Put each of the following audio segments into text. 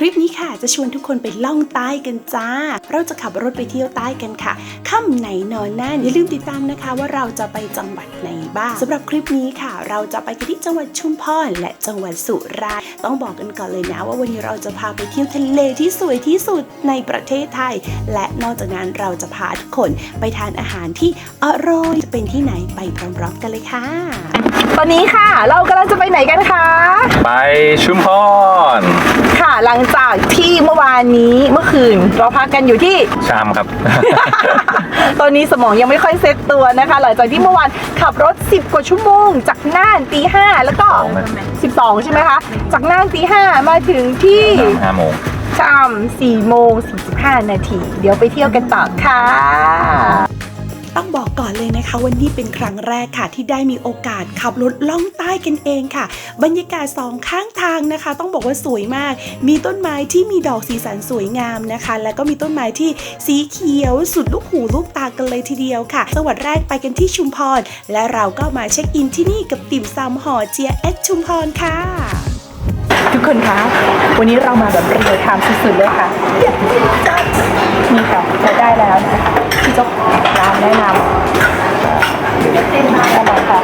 คลิปนี้ค่ะจะชวนทุกคนไปล่องใต้กันจ้า เราจะขับรถไปเที่ยวใต้กันค่ะค่ำไหนนอนนั่นอย่าลืมติดตามนะคะ ว่าเราจะไปจังหวัดไหนบ้างสำหรับคลิปนี้ค่ะ เราจะไปกันที่จังหวัดชุมพรและจังหวัดสุราษฎร์ต้องบอกกันก่อนเลยนะ ว่าวันนี้เราจะพาไปเที่ยวทะเลที่สวยที่สุดในประเทศไทย และนอกจากนั้นเราจะพาทุกคนไปทานอาหารที่อร่อยจะเป็นที่ไหนไปพร้อมๆกันเลยค่ะ ตอนนี้ค่ะ เรากำลังจะไปไหนกันคะ ไปชุมพร ค่ะ หลังจากที่เมื่อวานนี้เมื่อคืน เราพักกันอยู่ที่ ชามครับ ตอนนี้สมองยังไม่ค่อยเซ็ตตัวนะคะ หลังจากที่เมื่อวานขับรถ 10 กว่าชั่วโมง จากน่านตีห้าแล้วก็ 12ใช่ไหมคะ จากน่านตีห้ามาถึงที่ห้าโมง ชาม4โมง45 นาที เดี๋ยวไปเที่ยวกันต่อค่ะ ต้องบอกก่อนเลยนะคะ วันนี้เป็นครั้งแรกค่ะ ที่ได้มีโอกาสขับรถล่องใต้กันเองค่ะ บรรยากาศสองข้างทางนะคะ ต้องบอกว่าสวยมาก มีต้นไม้ที่มีดอกสีสันสวยงามนะคะ แล้วก็มีต้นไม้ที่สีเขียวสุดลูกหูลูกตากันเลยทีเดียวค่ะจังหวัดแรกไปกันที่ชุมพร และเราก็มาเช็คอินที่นี่กับติ่มซำห่อเจียเอ็ดชุมพรค่ะ ทุกคนคะวันนี้เรามาแบบเรียลไทม์สุดๆเลยค่ะนี่ค่ะเราได้แล้วนะคะที่จ้าของร้าน แนะนำได้แล้วค่ะ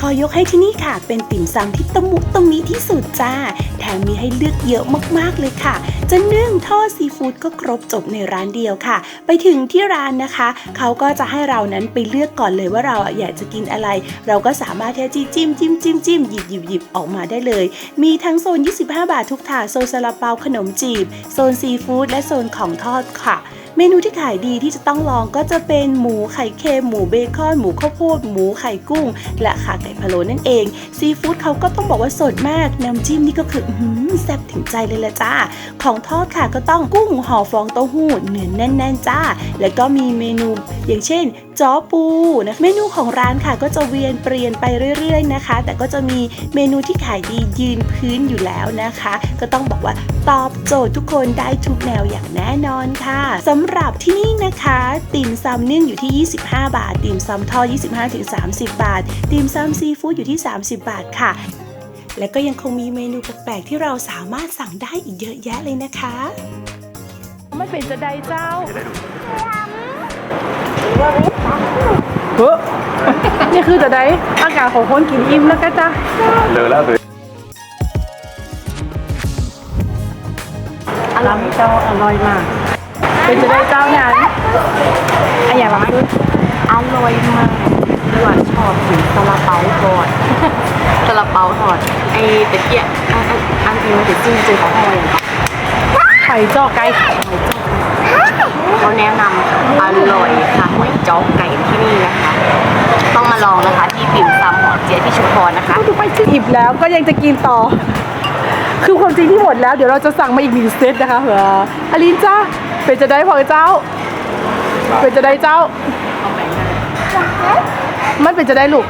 ขอยกให้ที่นี่ค่ะ เป็นติ่มซำที่ตะมุตะมิที่สุดจ้า แถมมีให้เลือกเยอะมากๆเลยค่ะ จะนึ่งทอดซีฟู้ดก็ครบจบในร้านเดียวค่ะ ไปถึงที่ร้านนะคะ เขาก็จะให้เรานั้นไปเลือกก่อนเลยว่าเราอยากจะกินอะไร เราก็สามารถที่จะจิ้มจิ้มจิ้มจิ้มหยิบหยิบหยิบออกมาได้เลย มีทั้งโซน 25 บาททุกถาดโซนซาลาเปาขนมจีบ โซนซีฟู้ดและโซนของทอดค่ะ มนูที่ขายดีที่จะต้องลองก็จะเป็นหมูไข่เค็มหมูเบคอนหมูข้าวโพดหมูไข่กุ้ง และขาไก่พะโล้นั่นเอง ซีฟู้ดเขาก็ต้องบอกว่าสดมากน้ำจิ้มนี่ก็คืออื้อหือแซ่บถึงใจเลยละจ้า ของทอดค่ะก็ต้องกุ้งห่อฟองเต้าหู้เนื้อแน่นๆจ้า แล้วก็มีเมนู อย่างเช่นจ้อปูนะเมนูของร้านค่ะก็จะเวียนเปลี่ยนไปเรื่อยๆนะคะ แต่ก็จะมีเมนูที่ขายดียืนพื้นอยู่แล้วนะคะ ก็ต้องบอกว่าตอบโจทย์ทุกคนได้ทุกแนวอย่างแน่นอนค่ะสำหรับที่นี่นะคะ ติ่มซำนึ่งอยู่ที่ 25 บาท ติ่มซำทอด 25-30 บาท ติ่มซำซีฟู้ดอยู่ที่ 30 บาทค่ะและก็ยังคงมีเมนูแปลกๆที่เราสามารถสั่งได้อีกเยอะแยะเลยนะคะ มันเป็นจะได้เจ้า เฮ้อนี่คือจะได้อากาศของคนกินอิ่มแล้วก็จ้าเลอแล้วเลยอร่อยเจ้าอร่อยมาก เป็นจะได้เจ้านั้นอันอย่างละคืออร่อยมากหวานชอบกินซาลาเปาทอดซาลาเปาทอด ไอ้ตะเกียบอันอันอันนี้มันจะจิ้มเจอของหอยไข่จอกไก่เขา แนะนำอร่อยค่ะหอยจ้อไก่ที่นี่นะคะ ต้องมาลองนะคะที่ปิ่มซำหอเจี๊ยบที่ชุมพรนะคะดูไปจะอิ่มแล้วก็ยังจะกินต่อ คือความจริงที่หมดแล้วเดี๋ยวเราจะสั่งมาอีกหนึ่งเซตนะคะเผื่ออลินจ้าเป็นจะได้พอเจ้า เป็นจะได้เจ้ามันเป็นจะได้ลูก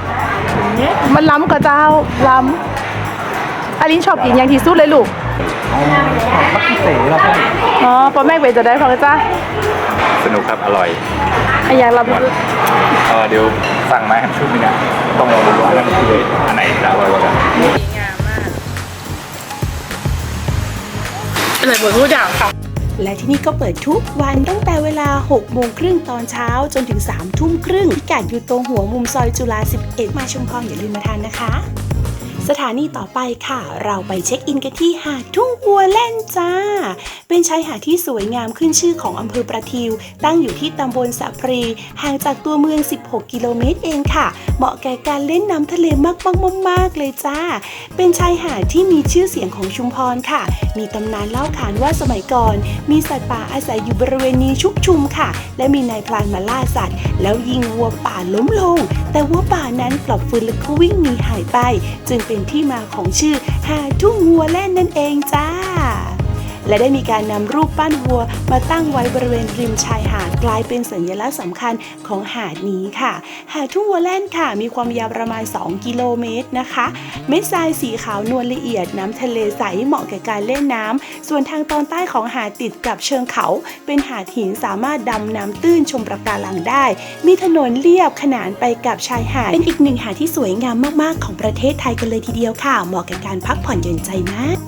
มันล้ำกับเจ้าล้ำอลินชอบกินอย่างที่สุดเลยลูก อ๋อปอแม่เป็นจะได้พอเจ้า สนุกครับ อร่อยไอ้อย่างเราหมดเออเดี๋ยวสั่งมาให้ชุดนึงนะต้องลองดูว่าอันนั้นคืออันไหนจะอร่อยกว่ากันเลยหมดทุกอย่างค่ะและที่นี่ก็เปิดทุกวันตั้งแต่เวลา 6 โมงครึ่งตอนเช้าจนถึง 3 ทุ่มครึ่งพิกัดอยู่ตรงหัวมุมซอยจุฬา 11 มาชุมพรอย่าลืมมาทานนะคะ สถานีต่อไปค่ะ เราไปเช็คอินกันที่หาดทุ่งวัวเล่นจ้า เป็นชายหาดที่สวยงามขึ้นชื่อของอำเภอประทิว ตั้งอยู่ที่ตำบลสะพรี ห่างจากตัวเมือง 16 กิโลเมตรเองค่ะ เหมาะแก่การเล่นน้ำทะเลมากๆๆๆเลยจ้า เป็นชายหาดที่มีชื่อเสียงของชุมพรค่ะ มีตำนานเล่าขานว่าสมัยก่อน มีสัตว์ป่าอาศัยอยู่บริเวณนี้ชุกชุมค่ะ และมีนายพรานมาล่าสัตว์ แล้วยิงวัวป่าล้มลง แต่วัวป่านั้นกลับฟื้นและก็วิ่งหนีหายไป จึงเป็นที่มาของชื่อหาทุ่งวัวเล่นนั่นเองจ้า และได้มีการนำรูปปั้นวัว มาตั้งไว้บริเวณริมชายหาดกลายเป็นสัญลักษณ์สำคัญของหาดนี้ค่ะ หาดทุ่งวัวแล่นค่ะ มีความยาวประมาณ 2 กิโลเมตรนะคะ เม็ดทรายสีขาวนวลละเอียดน้ำทะเลใสเหมาะแก่การเล่นน้ำส่วนทางตอนใต้ของหาดติดกับเชิงเขา เป็นหาดหินสามารถดำน้ำตื้นชมประการังได้ มีถนนเลียบขนานไปกับชายหาดเป็นอีกหนึ่งหาดที่สวยงามมากๆ ของประเทศไทยกันเลยทีเดียวค่ะ เหมาะกับการพักผ่อนหย่อนใจมาก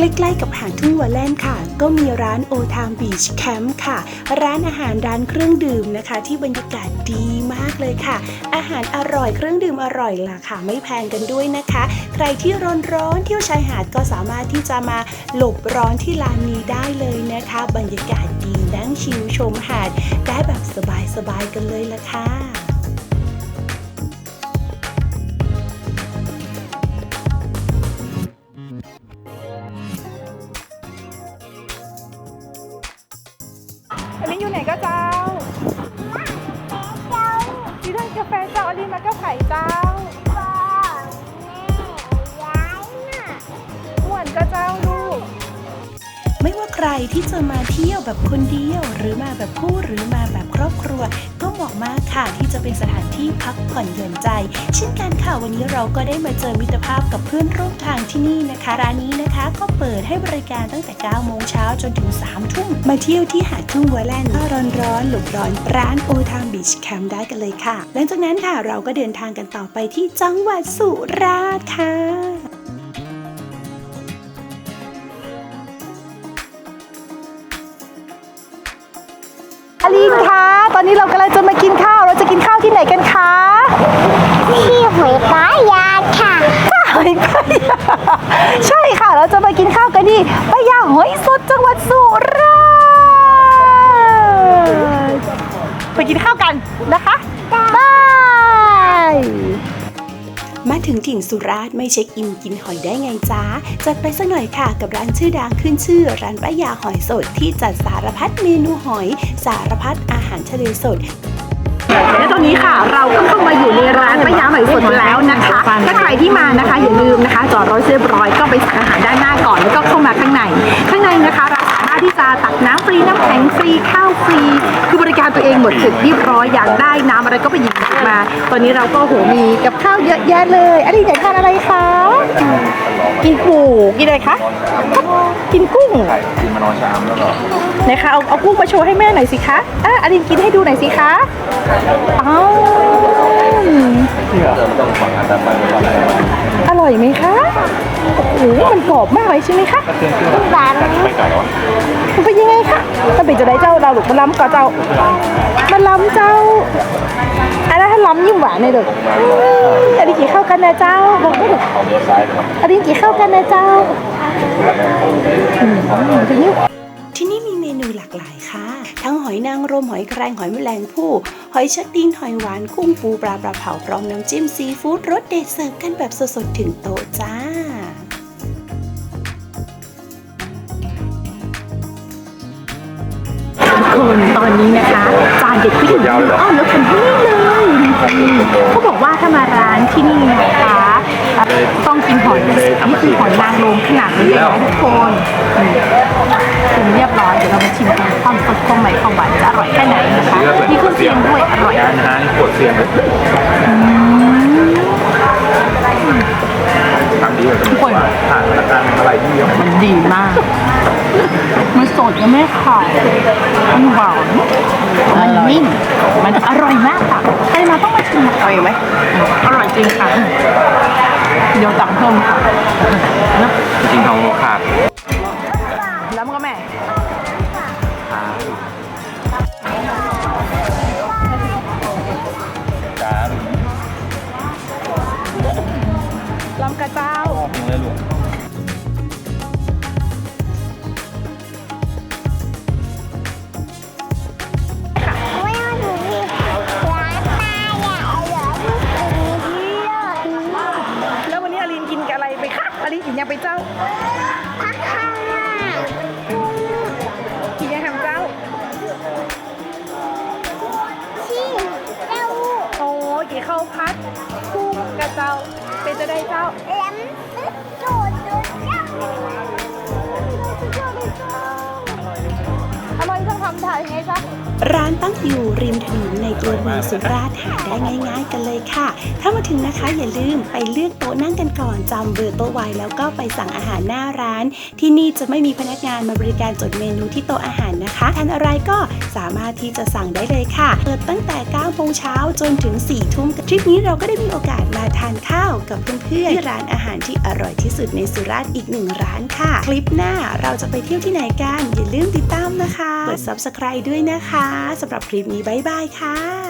ใกล้ๆกับหาดทุ่งวัวแล่นค่ะ ก็มีร้านโอทามบีชแคมป์ค่ะ ร้านอาหารร้านเครื่องดื่มนะคะ ที่บรรยากาศดีมากเลยค่ะ อาหารอร่อยเครื่องดื่มอร่อยล่ะค่ะ ไม่แพงกันด้วยนะคะ ใครที่ร้อนร้อนๆเที่ยวชายหาดก็สามารถที่จะมาหลบร้อนที่ร้านนี้ได้เลยนะคะ บรรยากาศดีนั่งชิลชมหาดได้แบบสบายๆกันเลยล่ะค่ะ รที่จะมาเที่ยวแบบคนเดียว หรือมาแบบคู่หรือมาแบบครอบครัว ก็เหมาะมากค่ะที่จะเป็นสถานที่พักผ่อนหย่อนใจ เช่นกันค่ะวันนี้เราก็ได้มาเจอมิตรภาพกับเพื่อนร่วมทางที่นี่นะคะ ร้านนี้นะคะก็เปิดให้บริการตั้งแต่ 9 โมงเช้าจนถึง 3 ทุ่ม มาเที่ยวที่หาดทุ่งวัวแลนด์ถ้าร้อนๆหลบร้อนร้านโอทามบีชแคมป์ได้กันเลยค่ะ หลังจากนั้นค่ะเราก็เดินทางกันต่อไปที่จังหวัดสุราษฎร์ค่ะ อนนี้เรากำลังจะมากินข้าว เราจะกินข้าวที่ไหนกันคะที่หอยป้ายาค่ะหอยปายาใช่ค่ะ เราจะมากินข้าวกันที่ปายาหอยสดจังหวัดสุราษฎร์ไปกินข้าวกันนะคะบายมา ถึงถิ่นสุราษฎร์ไม่เช็คอินกินหอยได้ไงจ้าจัดไปสักหน่อยค่ะกับร้านชื่อดังขึ้นชื่อ ร้านป้ายาหอยสดที่จัดสารพัดเมนูหอย สารพัดอาหารทะเลสดและตอนนี้ค่ะเราก็เข้ามาอยู่ในร้านป้ายาหอยสดแล้วนะคะ ถ้าใครที่มานะคะอย่าลืมนะคะ จอดรถเรียบร้อยก็ไปสั่งอาหารด้านหน้าก่อนแล้วก็เข้ามาข้างใน ข้างในนะคะ เราสามารถที่จะตักน้ำฟรีน้ำแข็งฟรีข้าวฟรี คือบริการตัวเองหมดเสร็จเรียบร้อยอยากได้น้ำอะไรก็ไปหยิบมา ตอนนี้เราก็โหมีกับข้าวเยอะแยะเลยอันนี้อยากทานอะไรคะกินปูกินอะไรคะกินกุ้ง ไข่กินมานอนชามแล้วก็นะคะเอาเอากุ้งมาโชว์ให้แม่หน่อยสิคะอะอลินกินให้ดูหน่อยสิคะอ้าวเติมต้องฝังอาจารย์ไปวันไหนวันอร่อยไหมคะโอ้โหมันกรอบมากเลยใช่ไหมคะเที่ยงคืนหวานไปก่อนแล้วมันเป็นยังไงคะมันเป็นจะได้เจ้าเราหรือมันล้ำก่อเจ้า มันล้ำเจ้าอันนั้นถ้าล้ำยิ่งหวานเลยเด็กอันนี้กี่เข้ากันนะเจ้าบอกไม่ถูกเอาเลี้ยวซ้ายครับอันนี้กี่เข้ากันนะเจ้าอืมเป็นยัง ที่นี่มีเมนูหลากหลายค่ะ ทั้งหอยนางรมหอยแครงหอยแมลงภู่หอยชัดดินหอยหวานกุ้งปูปลาปลาเผาพร้อมน้ำจิ้มซีฟู้ดรสเด็ดเสิร์ฟกันแบบสดๆถึงโต๊ะจ้าคนตอนนี้นะคะ จานเด็ดที่ถึงอ้าวแล้วคนที่นี่เลย เขาบอกว่าถ้ามาร้านที่นี่นะคะ ต้องกินหอยนี่คือหอยนางรมขนาดนี้เลยนะทุกคนถึงเรียบร้อยเดี๋ยวเรามาชิมกันความสดความใหม่ความหวานจะอร่อยแค่ไหนนะคะมีเครื่องเคียงด้วยอร่อยงานนะนี่ปวดเสียงเลยทำดีกว่าจะมีว่าผ่านมาตรการอะไรที่ยังมันดีมาก มันสดยังไม่ขาดมันหวานมันนิ่มมันอร่อยมากค่ะใครมาต้องมาชิมอร่อยไหมอร่อยจริงค่ะ เดี๋ยวสั่งเพิ่มค่ะจริงๆเขาขาดแล้วมันก็แม่ ยังไปเจ้าพักข้างหน้ากินยังทำเจ้าที่เต้าโอ้กี่ข้าวพัดกุ้งกระเจ้าเป็นจะได้เจ้าายไงจ๊ะร้านตั้งอยู่ริมถนนในตัวเมืองสุราษฎร์หาได้ง่าย ๆ กันเลยค่ะ ถ้ามาถึงนะคะอย่าลืมไปเลือกโต๊ะนั่งกันก่อนจำเบอร์โต๊ะไว้แล้วก็ไปสั่งอาหารหน้าร้าน ที่นี่จะไม่มีพนักงานมาบริการจดเมนูที่โต๊ะอาหารนะคะานอะไรก็สามารถที่จะสั่งได้เลยค่ะ เปิดตั้งแต่9โมงเช้าจนถึง 4 ทุ่มทริปนี้เราก็ได้มีโอกาสมาทานข้าวกับเพื่อนๆที่ร้านอาหารที่อร่อยที่สุดในสุราษฎร์อีกหนึ่งร้านค่ะ คลิปหน้าเราจะไปเที่ยวที่ไหนกัน อย่าลืมติดตามนะคะ กด subscribe ด้วยนะคะสำหรับคลิปนี้บ๊ายบายค่ะ